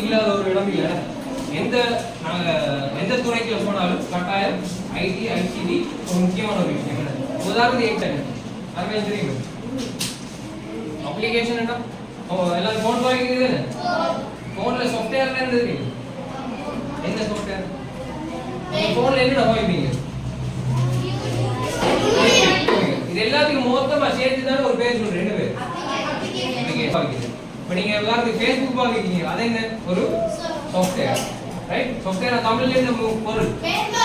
இல்லாத ஒரு இடம் இல்லை எந்த நாங்க எந்த துறைக்குள்ள போனாலும் கட்டாயம் ஐடி ஐசிடி ஒரு முக்கியமான ஒரு விஷயம்? உதாரணத்துக்கு எக்ஸாம் அதுவே தெரியும்? அப்ளிகேஷன் என்ன? எல்லாரும் ஃபோன் வாங்கிக்கிறது ஃபோன்ல சாஃப்ட்வேர் என்ன தெரியும்? எந்த சாஃப்ட்வேர் ஃபோன்ல என்ன வாங்கிப்பீங்க இது எல்லாத்துக்கும் மொத்தமா சேர்த்து தான் ஒரு பேர் சொல்றேன் ரெண்டு பேர் நீங்க பாக்குறீங்க இப்போ நீங்க எல்லாத்துக்கும் ஃபேஸ்புக் பாக்குறீங்க அது என்ன? ஒரு சாஃப்ட்வேர் ரைட் சாஃப்ட்வேர் தமிழ்ல என்ன பொருள்.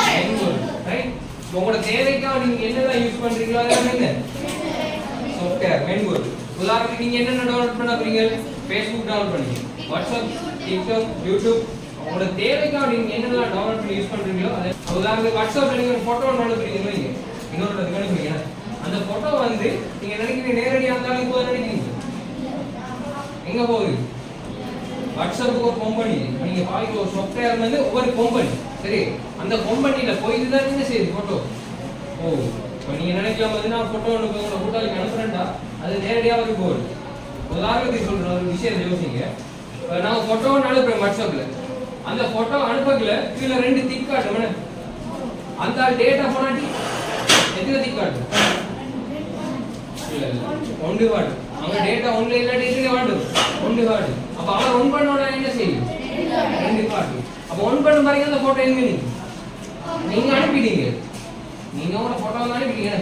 மென்பொருள் ரைட் உங்களோட தேவைக்காக நீங்க என்னதான் யூஸ் பண்றீங்களோ அதெல்லாம் என்ன? சாஃப்ட்வேர் மென்பொருள் உதாரணத்துக்கு நீங்க என்னென்ன டவுன்லோட் பண்ண போறீங்க? ஃபேஸ்புக் டவுன்லோட் பண்ணீங்க வாட்ஸ்அப் டிக்டாக் யூடியூப் உங்களோட தேவைக்காக நீங்க என்னெல்லாம் டவுன்லோட் பண்ணி யூஸ் பண்றீங்களோ அது உதாரணத்துக்கு வாட்ஸ்அப்ல நீங்க ஒரு போட்டோ டவுன்லோட் பண்ணீங்க வைங்க. இன்னொரு கவனிப்பீங்க அந்த போட்டோ வந்து நீங்க நினைக்கிறீங்க நேரடியாக இருந்தாலும் போது நினைக்கிறீங்க. எங்க போகுது? வாட்ஸ்அப்புக்கு ஒரு கம்பெனி நீங்க பாய்க்கு ஒரு சாஃப்ட்வேர் வந்து ஒவ்வொரு கம்பெனி சரி? அந்த கம்பெனில போயிட்டு தான் என்ன செய்யுது போட்டோ ஓ இப்போ நீங்க நினைக்கலாம் பார்த்தீங்கன்னா போட்டோ ஒன்று உங்களோட கூட்டாளிக்கு அனுப்புறேன்டா. அது நேரடியாக வந்து போகுது. உதாரணத்துக்கு சொல்ற ஒரு விஷயம் யோசிங்க. இப்போ நான் போட்டோ ஒன்று அனுப்புறேன் வாட்ஸ்அப்ல அந்த போட்டோ அனுப்பக்கல கீழே ரெண்டு திக் காட்டு அந்த டேட்டா போனாட்டி எத்தனை திக் காட்டு இல்லை இல்லை. ஒன்று காட்டு அவங்க டேட்டா ஒன்று எல்லா டேட்டுமே காட்டும் ஒன்று காட்டு அப்ப அவர் ஒன் பண்ணோட என்ன செய்யும்? ரெண்டு காட்டு அப்ப ஒன் பண்ண பாருங்க அந்த போட்டோ எங்க நீங்க நீங்க அனுப்பிட்டீங்க. நீங்க உங்களோட போட்டோ வந்து அனுப்பிட்டீங்க.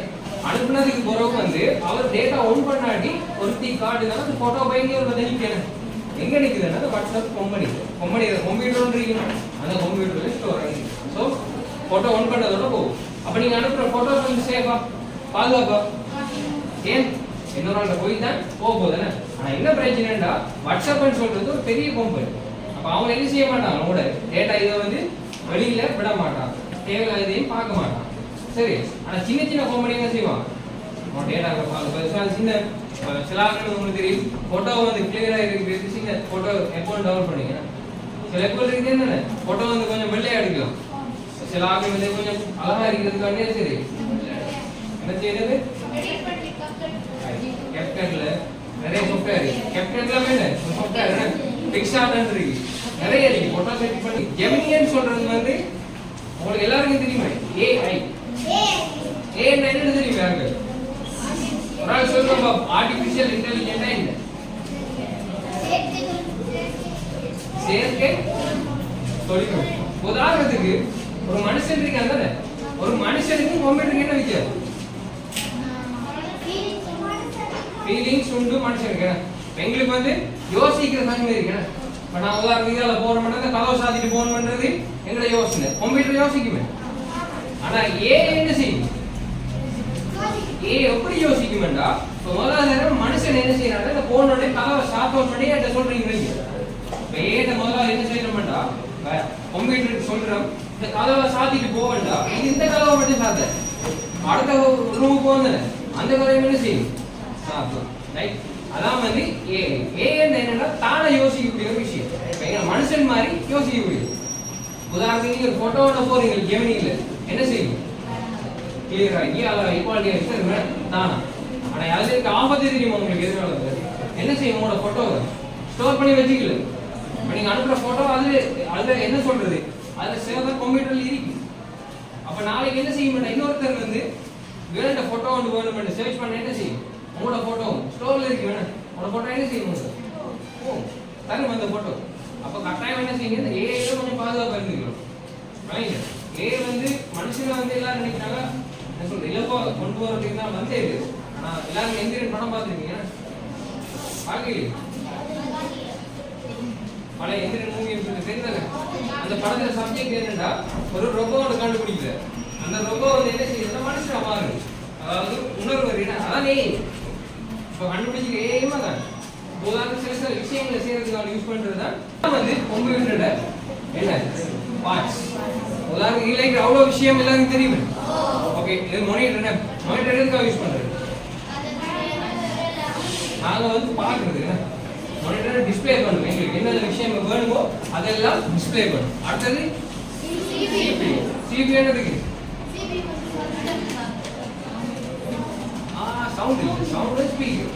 அனுப்புனதுக்கு பிறகு வந்து அவர் டேட்டா ஒன் பண்ணாட்டி ஒருத்தி காட்டுனா அந்த போட்டோ பயங்கர ஒரு நினைக்கிறேன் எங்க நிற்குதுன்னா அந்த வாட்ஸ்அப் கம்பெனி கம்பெனி கம்ப்யூட்டர் அந்த கம்ப்யூட்டர்ல ஸ்டோர் ஆகி ஸோ போட்டோ ஒன் பண்ணதோட போகும். அப்ப நீங்க அனுப்புற போட்டோ கொஞ்சம் சேஃபா பாதுகாப்பா? ஏன்? இன்னொரு ஆள்கிட்ட போய் தான் போக போதானே ஆனா என்ன பிரச்சனைடா வாட்ஸ்அப்னு சொல்றது ஒரு பெரிய கம்பெனி அப்ப அவங்க என்ன செய்ய மாட்டாங்க அவங்களோட டேட்டா இதை வந்து வெளியில விட மாட்டாங்க தேவையில்லாததையும் பார்க்க மாட்டாங்க சரி ஆனா சின்ன சின்ன கம்பெனி என்ன செய்வாங்க அவன் டேட்டா பார்க்க சின்ன அஹ், சில ஆட்கள் உங்களுக்கு தெரியும். ஃபோட்டோ வந்து கிளியராக இருக்கிறது சின்ன ஃபோட்டோ அக்கௌண்ட் டவுன் பண்ணீங்க சில எப்போ இருக்குது என்னென்ன? ஃபோட்டோ வந்து கொஞ்சம் வெள்ளையாக எடுக்கலாம். சில ஆட்கள் வந்து கொஞ்சம் அழகா இருக்கிறதுக்காண்டே சரி. என்ன செய்யறது? நிறைய சாஃப்ட்வேர் இருக்கு. கேப்டன்ல என்ன சாஃப்ட்வேர் என்ன பிக்சார்ட் இருக்கு. நிறைய இருக்கு. போட்டோ செட் பண்ணி ஜெமினின்னு சொல்றது வந்து உங்களுக்கு எல்லாருக்கும் தெரியுமா ஏஐ ஏஐ என்ன தெரியும் யாருக்கு? ஒரு ஆள் சொல்லுங்க ஆர்டிபிஷியல் இன்டெலிஜென்டா என்ன? செயற்கை தொழில்நுட்பம். உதாரணத்துக்கு ஒரு மனுஷன் இருக்காங்க ஒரு மனுஷனுக்கும் கம்ப்யூட்டருக்கு என்ன வித்தியாசம்? ஃபீலிங்ஸ் உண்டு மனுஷனுக்கு. எங்களுக்கு வந்து யோசிக்கிற தன்மை இருக்கு. இப்போ நான் உதாரணத்துக்கு அதில் போன பண்ணுறது கதவை சாத்திட்டு போன் பண்ணுறது எங்களோட யோசனை கம்ப்யூட்டர் யோசிக்குமே. ஆனா ஏ என்ன செய்யும்? ஏ எப்படி யோசிக்குமெண்டா? இப்போ முதல்ல நேரம் மனுஷன் என்ன செய்யறாங்க இந்த போனோட கதவை சாத்தோம் பண்ணி என்கிட்ட சொல்றீங்க இப்போ ஏட்ட முதல்ல என்ன செய்யணும்டா கம்ப்யூட்டருக்கு சொல்றோம். இந்த கதவை சாத்திட்டு போவேண்டா. இது இந்த கதவை மட்டும் சாத்த அடுத்த ரூமுக்கு போந்தேன் அந்த கதவை என்ன செய்யும்? ரைட் அதான் வந்து ஏ ஏன்னு என்னன்னா தானே யோசிக்கக்கூடிய ஒரு விஷயம். இப்ப மனுஷன் மாதிரி யோசிக்கக்கூடியது. உதாரணத்துக்கு நீங்க ஒரு போட்டோ ஒன்று போறீங்க ஜெமினியில். என்ன செய்யும்? கிளியரா இந்தியாவில் ஈக்குவாலிட்டியா இருக்கு தானா. ஆனால் யாராவது இருக்க ஆபத்து தெரியுமா உங்களுக்கு? எதிர்காலத்துல என்ன செய்யும் உங்களோட ஃபோட்டோவை ஸ்டோர் பண்ணி வச்சுக்கல. இப்போ நீங்க அனுப்புகிற ஃபோட்டோ அது அதில் என்ன சொல்றது? அதில் சேர்ந்த கம்ப்யூட்டரில் இருக்கு. அப்போ நாளைக்கு என்ன செய்ய இன்னொருத்தர் வந்து வேற ஃபோட்டோ ஒன்று வேணும் சர்ச் பண்ண என்ன செய்யும்? உங்களோட போட்டோ ஸ்டோர்ல இருக்கு வேணும் உங்களோட போட்டோ என்ன செய்யணும் சார் ஓ தரும் அந்த போட்டோ அப்ப கட்டாயம் என்ன செய்யுங்க? இந்த ஏஐல கொஞ்சம் பாதுகாப்பா இருந்துக்கணும். ரைட் ஏ வந்து மனுஷனை வந்து எல்லாரும் நினைக்கிறாங்க. என்ன சொல்றது? இலப்பா கொண்டு போறதுக்கு தான் வந்தே இது. ஆனா எல்லாரும் எந்திரன் படம் பார்த்துருக்கீங்க. பார்க்கலையே பழைய எந்திரன் மூவி தெரிந்தது அந்த படத்துல சப்ஜெக்ட் என்னன்னா ஒரு ரொபோட கண்டுபிடிக்கல. அந்த ரொபோ வந்து என்ன செய்யுதுன்னா மனுஷனா மாறுது. அதாவது உணர்வு அறியினா அதான் ஏ இப்போ கண்டுபிடிச்சிக்க ஏமா தான்? உதாரணத்துக்கு சில சில விஷயங்களை செய்யறதுக்கு யூஸ் பண்றது தான். வந்து கம்ப்யூட்டரோட என்ன? பார்ட்ஸ் உதாரணத்துக்கு இல்லை அவ்வளோ விஷயம் எல்லாருக்கும் தெரியுமே. ஓகே இது மொனிட்டர் என்ன? மொனிட்டர் எதுக்காக யூஸ் பண்றது? நாங்க வந்து பார்க்கறது மொனிட்டர் டிஸ்ப்ளே பண்ணுவோம் எங்களுக்கு என்னென்ன விஷயம் வேணுமோ அதெல்லாம் டிஸ்பிளே பண்ணும். அடுத்தது சிபியூ சவுண்ட் இல்லை. சவுண்ட் ஸ்பீக்கர்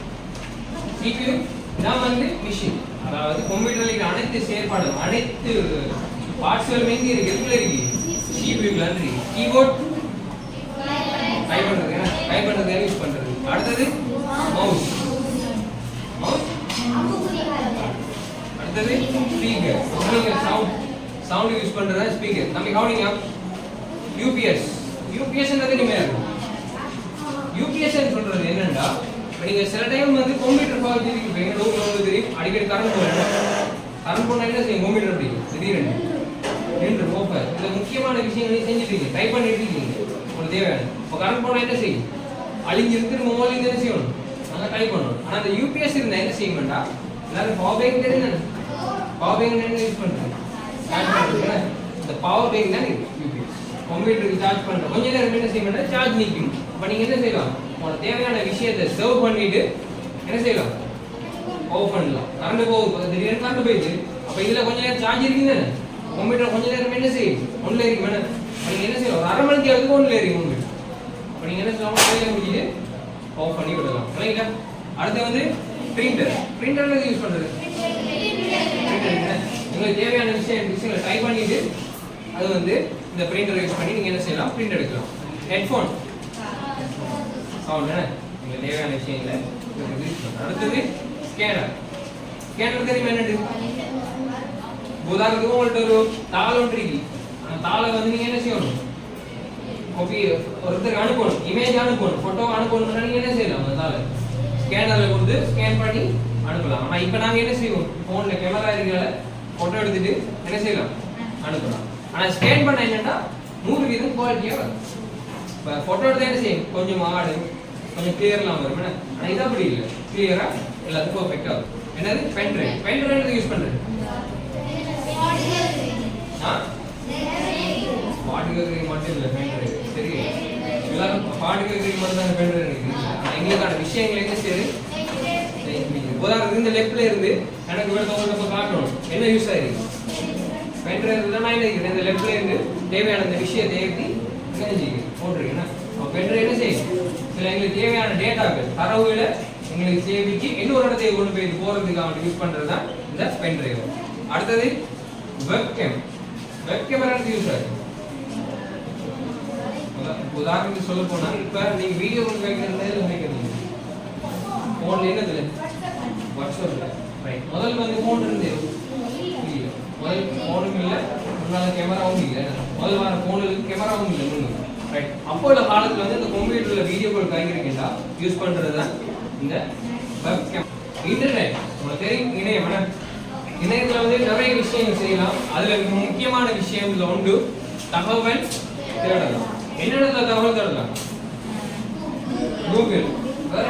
சிபியூ நான் வந்து மிஷின் அதாவது கம்ப்யூட்டர்ல அனைத்து செயற்பாடும் அனைத்து பார்ட்ஸ்களும் எங்க இருக்கு? எதுக்குள்ள இருக்கு? சிபியூல இருக்கு. கீபோர்ட் டைப் பண்றது டைப் பண்றது யூஸ் பண்றது. அடுத்தது மவுஸ் மவுஸ் அடுத்தது ஸ்பீக்கர் நீங்க சவுண்ட் சவுண்ட் யூஸ் பண்றதா? ஸ்பீக்கர் நம்ம கவனிங்க. யூபிஎஸ் யூபிஎஸ்ன்றது நீங்க இருக்கும். இப்போ நீங்க சில டைம் வந்து கம்ப்யூட்டர் பார்த்து இருக்கீங்க லோக்கல் உங்களுக்கு தெரியும் அடிக்கடி கரண்ட் போகணும் கரண்ட் போனால் என்ன செய்யும் கம்ப்யூட்டர் அப்படி. திடீர்னு நின்று ஓப்ப இந்த முக்கியமான விஷயங்களையும் செஞ்சுட்டீங்க டைப் பண்ணிட்டு இருக்கீங்க. உங்களுக்கு தேவையான இப்போ கரண்ட் போனால் என்ன செய்யும்? அழிஞ்சிருக்கு திரும்ப மொபைல் என்ன செய்யணும்? நல்லா டைப் பண்ணணும். ஆனா அந்த யூபிஎஸ் இருந்தா என்ன செய்ய வேண்டாம் எல்லாரும் பவர் பேங்க் தெரியும் பவர் பேங்க் என்ன யூஸ் பண்றது? சார்ஜ் இந்த பவர் பேங்க் தான் யூபிஎஸ் கம்ப்யூட்டருக்கு சார்ஜ் பண்ணுறேன் கொஞ்ச நேரம் என்ன செய்ய வேண்டாம் சார்ஜ் நிற்கும் அப்போ நீங்க என்ன செய்யலாம்? உனக்கு தேவையான விஷயத்தை சர்வ் பண்ணிட்டு என்ன செய்யலாம்? ஆஃப் பண்ணலாம் கரண்ட் போகுது திடீர்னு கரண்ட் போயிடுச்சு. அப்போ இதில் கொஞ்ச நேரம் சார்ஜ் இருக்குங்க கம்ப்யூட்டர் கொஞ்ச நேரம் என்ன செய்யும்? ஒன்றில் இருக்கு மேடம் நீங்கள் என்ன செய்யலாம்? ஒரு அரை மணிக்கு அதுக்கு ஒன்றில் இருக்கு உங்களுக்கு. அப்ப நீங்கள் என்ன செய்யலாம்? வேலையை முடிச்சுட்டு ஆஃப் பண்ணி விடலாம். இல்லைங்களா அடுத்து வந்து பிரிண்டர் பிரிண்டர்ல யூஸ் பண்ணுறது உங்களுக்கு தேவையான விஷயம் விஷயங்களை டைப் பண்ணிட்டு அது வந்து இந்த பிரிண்டர் யூஸ் பண்ணி நீங்கள் என்ன செய்யலாம்? பிரிண்ட் எடுக்கலாம். ஹெட்ஃபோன் சவுண்ட் என்ன உங்களுக்கு தேவையான விஷயங்களை அடுத்தது ஸ்கேனர் ஸ்கேனர் தெரியுமா என்னது? உதாரணத்துக்கு உங்கள்ட்ட ஒரு தாள் ஒன்று இருக்கு. அந்த தாளை வந்து நீங்க என்ன செய்யணும்? காப்பி ஒருத்தருக்கு அனுப்பணும். இமேஜ் அனுப்பணும். போட்டோ அனுப்பணும்னா நீங்க என்ன செய்யலாம் அந்த தாளை? ஸ்கேனர்ல கொடுத்து ஸ்கேன் பண்ணி அனுப்பலாம். ஆனா இப்போ நாங்க என்ன செய்வோம்? போன்ல கேமரா இருக்கிறதால போட்டோ எடுத்துட்டு என்ன செய்யலாம்? அனுப்பலாம். ஆனா ஸ்கேன் பண்ண என்னன்னா நூறு வீதம் குவாலிட்டியா வரும். இப்போ போட்டோ எடுத்தா என்ன செய்யும்? கொஞ்சம் ஆடு கொஞ்சம் கிளியர்லாம் வரும். ஆனால் இது அப்படி இல்லை. கிளியரா எல்லாத்துக்கும் பர்ஃபெக்டா வரும் என்னது? Pen drive pen drive use பண்றது? ஆ? பாட்டு மட்டும் இல்லை பென் டிரைவ் சரி. எல்லாரும் பாட்டு கேட்கறதுக்கு மட்டும் தான் பென் டிரைவ் எங்களுக்கான விஷயங்கள் சரி? உதாரணத்துக்கு இந்த லெஃப்ட்ல இருந்து எனக்கு இவ்வளவு நம்ம காட்டணும் என்ன யூஸ் ஆயிருக்கு? பென் டிரைவ் தான் நான் இருக்கிறேன் இந்த லெஃப்ட்ல இருந்து தேவையான இந்த விஷயத்தை ஏற்றி செஞ்சுக்கு போட்டிருக்கேன் பென் டிரைவ் என்ன செய்யும்? சில எங்களுக்கு தேவையான டேட்டாக்கள் தரவுகளை எங்களுக்கு சேமிச்சு இன்னொரு இடத்தை கொண்டு போய் போறதுக்காக யூஸ் பண்றது தான் இந்த பென் டிரைவ் அடுத்தது வெப்கேம் வெப்கேம் யூஸ் ஆகுது? உதாரணத்துக்கு சொல்ல போனா இப்ப நீங்க வீடியோ கொண்டு வைக்கிறது வைக்கிறது போன்ல என்னது வாட்ஸ்அப்ல ரைட் முதல்ல வந்து போன் இருந்து முதல் போனும் இல்லை. முன்னால கேமராவும் இல்லை. முதல் வர போனில் கேமராவும் இல்லை முன்னு அப்போ உள்ள காலத்துல வந்து இந்த கம்ப்யூட்டர்ல வீடியோ கால் கைக்கிறீங்களா யூஸ் பண்றது. இந்த வெப்கேம் இன்டர்நெட் உங்களுக்கு தெரியும் இணையம் இணையத்துல வந்து நிறைய விஷயங்கள் செய்யலாம். அதுல மிக முக்கியமான விஷயம் இதுல உண்டு தகவல் தேடலாம். என்னென்ன தகவல் தேடலாம்? கூகுள் வேற?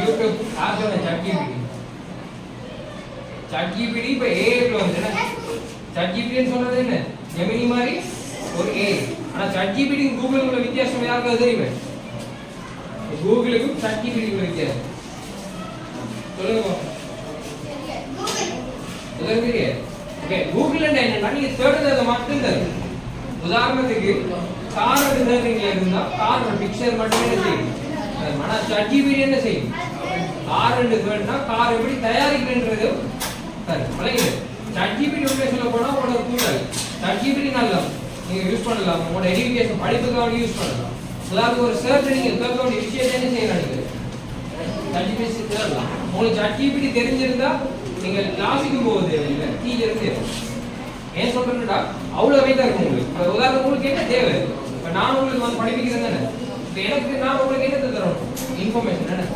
யூடியூப் ஆப் சட்ஜிபிடி சட்ஜிபிடி இப்ப ஏஐல வந்து என்ன சட்ஜிபிடின்னு சொல்றது என்ன? ஜெமினி மாதிரி ஒரு ஏ ஆனா சாட்ஜிபிடி கூகுள் உள்ள வித்தியாசம் யாருக்காவது தெரியுமே? கூகுளுக்கும் சட்ஜிபிடிக்கும் உள்ள வித்தியாசம். சொல்லுங்க பாப்போம். ஓகே கூகுள் என்னன்னா நீங்க தேடுறத மட்டும் தரும் உதாரணத்துக்கு கார் தேடுறீங்க இருந்தா கார் பிக்சர் மட்டுமே செய்யும். அது ஆனா ChatGPT என்ன செய்யும்? கார் ரெண்டு தேடுனா கார் எப்படி தயாரிக்கிறன்றது சரி வழங்குது சட்ஜிபிடி உண்மையை சொல்ல போனா உங்களோட கூடாது சட்ஜிபிடி நல்லா நீங்க யூஸ் பண்ணலாம். உங்களோட எஜுகேஷன் படிப்புக்காக யூஸ் பண்ணலாம். உதாரணத்துக்கு ஒரு சர்ச் நீங்க கேட்க வேண்டிய விஷயத்தை என்ன செய்யலாம் நீங்க? ChatGPT தேடலாம். உங்களுக்கு சர்டிஃபிகேட் தெரிஞ்சிருந்தா நீங்க கிளாஸுக்கு போகுது. இல்லை டீச்சர் தேவை ஏன் சொல்றேன்டா அவ்வளவு வெயிட்டா இருக்கும் உங்களுக்கு. இப்ப உதாரணம் உங்களுக்கு என்ன தேவை? இப்போ நான் உங்களுக்கு வந்து படிப்பிக்கிறேன் தானே? இப்போ எனக்கு நான் உங்களுக்கு என்ன தரணும் இன்ஃபர்மேஷன் என்ன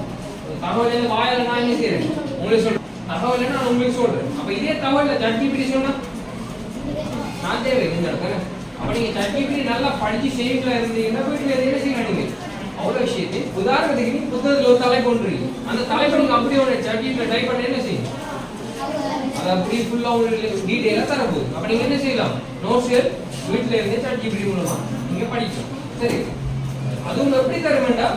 தகவல் என்ன? வாயில நான் என்ன செய்யறேன் உங்களுக்கு சொல்றேன் தகவல் என்ன? நான் உங்களுக்கு சொல்றேன். அப்போ இதே தகவல் சர்டிஃபிகேட் சொன்னா நான் தேவை. இந்த தானே அப்ப நீங்க இப்படி நல்லா படிச்சு சேவிங்ல இருந்தீங்கன்னா வீட்டுல என்ன செய்யலாம் நீங்க? அவ்வளவு விஷயத்தை உதாரணத்துக்கு நீ புத்தகத்துல ஒரு தலைப்பு ஒன்று அந்த தலைப்பை நீங்க அப்படியே ஒரு ChatGPT டைப் பண்ண என்ன செய்யும் அது அப்படியே ஃபுல்லா உங்களுக்கு டீடைலா தரப்போகுது. அப்ப நீங்க என்ன செய்யலாம்? நோட்ஸ் வீட்ல இருந்தே இப்படி மூலமா. நீங்க படிக்கலாம். சரி. அதுவும் எப்படி தர வேண்டாம்?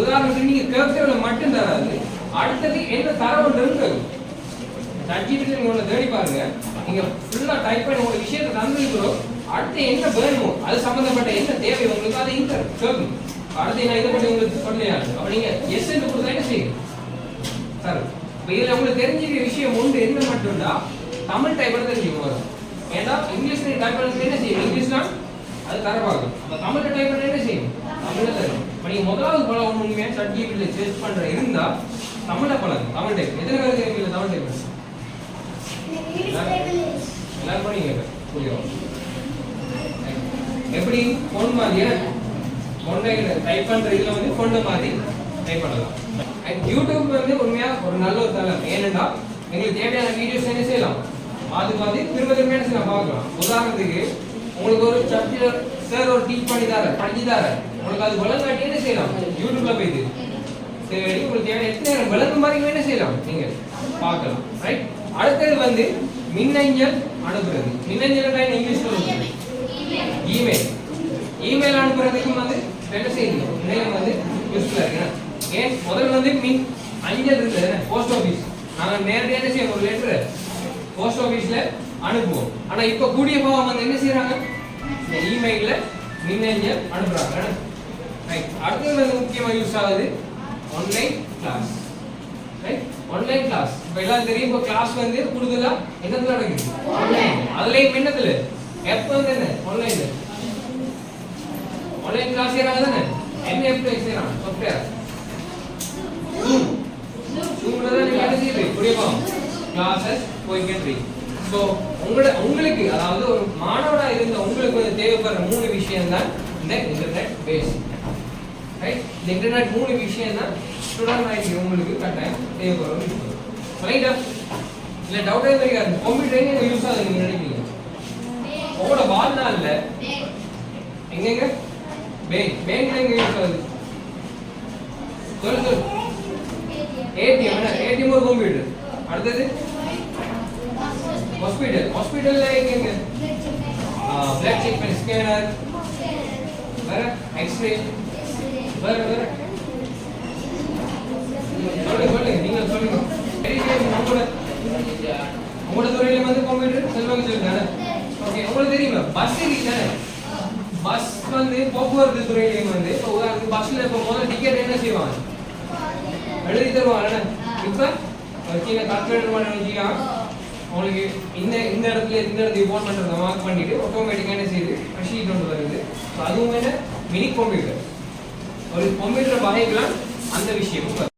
உதாரணத்துக்கு நீங்க கேட்கறதுல மட்டும் தராது. அடுத்தது என்ன தரவுன்றது தரும் ChatGPT நீங்க ஒண்ணு தேடி பாருங்க. நீங்க ஃபுல்லா டைப் பண்ணி உங்க விஷயத்தை தந்துருக்கிறோம். அடுத்து என்ன வேணுமோ அது சம்பந்தப்பட்ட என்ன தேவை உங்களுக்கு அதை இந்த கேட்கும் அடுத்து நான் இதை பற்றி உங்களுக்கு சொல்லலையா அப்ப நீங்க எஸ் என்று கொடுத்தா என்ன செய்யும்? சார். இப்ப இதுல உங்களுக்கு தெரிஞ்சிருக்க விஷயம் உண்டு என்ன மட்டும்டா தமிழ் டைப் பண்ண தெரிஞ்சுக்கணும் வரும். ஏன்னா இங்கிலீஷ்ல டைப் பண்ண என்ன செய்யும்? இங்கிலீஷ்னா அது தரப்பாகும் அப்ப தமிழ்ல டைப் பண்ண என்ன செய்யும்? தமிழ்ல தரும். இப்ப நீங்க முதலாவது பழம் உண்மையா சட் ஜிபில சர்ச் பண்ற இருந்தா தமிழ்ல பழகும் தமிழ் டைப் எத்தனை பேருக்கு தெரியுங்களா தமிழ் டைப் எல்லாரும் பண்ணீங்க புரியும். எப்படி ஃபோன் மாதிரியே? ஃபோனை டைப் பண்ணுற இதில் வந்து ஃபோன் மாதிரி டைப் பண்ணலாம். அண்ட் யூடியூப் வந்து உண்மையாக ஒரு நல்ல ஒரு தளம். ஏனென்றா எங்களுக்கு தேவையான வீடியோஸ் என்ன செய்யலாம்? அது பார்த்து திரும்ப திரும்ப என்ன செய்யலாம்? பார்க்கலாம். உதாரணத்துக்கு உங்களுக்கு ஒரு சப்ஜெக்ட் சார் ஒரு டீச் பண்ணி தர படிச்சு தர உங்களுக்கு அது விளங்காட்டி என்ன செய்யலாம்? யூடியூப்ல போயிட்டு. சரி உங்களுக்கு தேவையான எத்தனை நேரம் மாதிரி என்ன செய்யலாம்? நீங்க பார்க்கலாம். ரைட் அடுத்தது வந்து மின்னஞ்சல் அனுப்புறது. மின்னஞ்சல் இங்கிலீஷ்ல சொல்லுங்க இமெயில் இமெயில் அனுப்புறதுக்கும் வந்து என்ன செய்யணும் இணையம் வந்து யூஸ்ஃபுல்லாக இருக்கு. ஏன்? முதல்ல வந்து மின் அஞ்சல் இருக்குது போஸ்ட் ஆஃபீஸ் நாங்கள் நேரடியாக என்ன செய்யணும் ஒரு லெட்டர் போஸ்ட் ஆஃபீஸில் அனுப்புவோம். ஆனால் இப்போ கூடிய பாவம் வந்து என்ன செய்கிறாங்க இந்த இமெயிலில் மின்னஞ்சல் அனுப்புகிறாங்க ரைட் அடுத்தது வந்து முக்கியமாக யூஸ் ஆகுது online class right online class இப்போ எல்லாம் தெரியும். இப்போ கிளாஸ் வந்து கூடுதலா என்னத்துல நடக்குது? அதுலயும் என்னத்துல எப்ப தானே என்ன? ஆன்லைன்ல ஆன்லைன் கிளாஸ் செய்யறாங்க தானே? என்ன எப்படி செய்யறாங்க சாஃப்ட்வேர் ஜூம்ல தான் நீங்க என்ன செய்யுது புரியுமா கிளாஸஸ் போய்கிட்டு ஸோ உங்களோட உங்களுக்கு அதாவது ஒரு மாணவனா இருந்த உங்களுக்கு வந்து தேவைப்படுற மூணு விஷயம் தான் இந்த இன்டர்நெட் பேஸ் ரைட் இந்த இன்டர்நெட் மூணு விஷயம் தான் ஸ்டூடெண்ட் ஆகி உங்களுக்கு கட்டாயம் தேவைப்படுற ஒரு விஷயம் ரைட்டா இல்ல டவுட் எதுவும் இருக்காது கம்ப்யூட்டர் யூஸ் ஆகுது நீங்க நினைக்கிறீங்க. உங்களோட இல்ல எங்கெங்க பேங்க் பேங்க்ல எங்க யூஸ் ஆகுது? சொல்லு சொல்லு. ஏடிஎம் என்ன? ஏடிஎம் ஒரு கம்ப்யூட்டர் அடுத்தது? ஹாஸ்பிடல் ஹாஸ்பிடல்ல எங்கெங்க பிளட் செக் பண்ணி ஸ்கேனர் வேற? எக்ஸ்ரே வேற வேற? சொல்லுங்க சொல்லுங்க. நீங்க சொல்லுங்க. உங்களோட உங்களோட துறையில வந்து கம்ப்யூட்டர் செல்வாங்க சொல்லுங்க ஓகே உங்களுக்கு தெரியுமா? பஸ் இருக்குதானே பஸ் வந்து போக்குவரத்து துறையிலையும் வந்து இப்போ உதாரணத்துக்கு பஸ்ல இப்போ முதல்ல டிக்கெட் என்ன செய்வாங்க? எழுதி தருவாங்க இப்போ கீழே கால்குலேட்டர் பண்ண வச்சுக்கலாம் உங்களுக்கு இந்த இந்த இடத்துல இந்த இடத்துக்கு போன் பண்றத மார்க் பண்ணிட்டு ஆட்டோமேட்டிக்காக என்ன செய்யுது? ஷீட் ஒன்று வருது. So அதுவும் என்ன? மினி கம்ப்யூட்டர் ஒரு கம்ப்யூட்டர் வகைக்கலாம் அந்த விஷயமும் வரும்